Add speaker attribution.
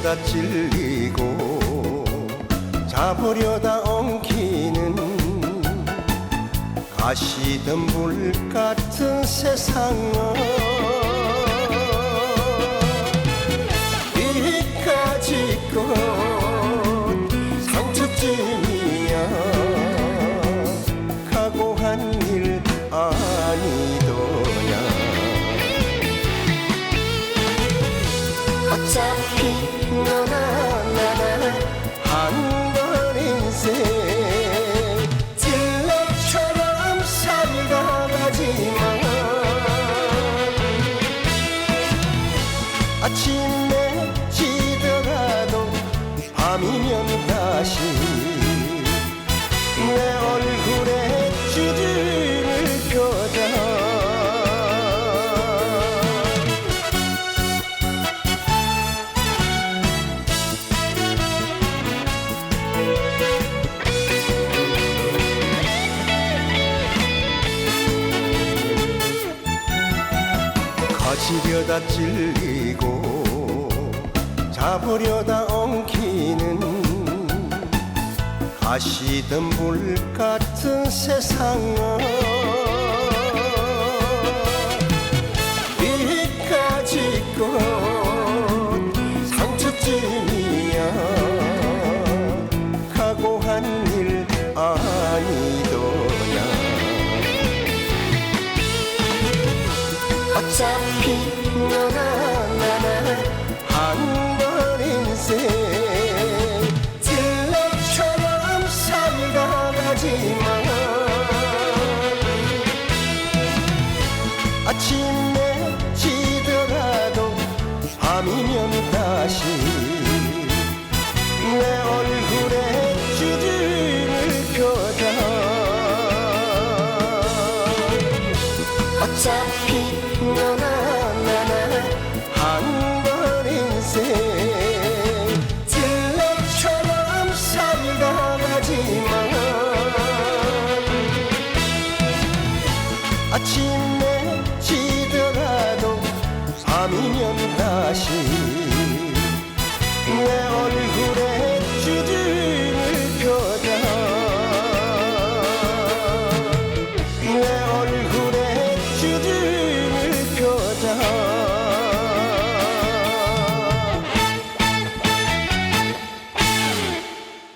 Speaker 1: 가지려다 찔리고 잡으려다 엉키는 가시덤불 같은 세상아
Speaker 2: 어차피 너나 나나
Speaker 1: 한 번 인생. 찔레처럼 살다 가지만 아침에 지더라도 밤이면 가지려다 찔리고 잡으려다 엉키는 가시덤 불 같은 세상아 이까지 것 상처쯤이야 각오한 일 아니더
Speaker 2: 어차피 너나 나나
Speaker 1: 한 번 인생. 찔레처럼 살다 가지만 아침에 지더라도 밤이면 다시 내 얼굴 밤이면 다시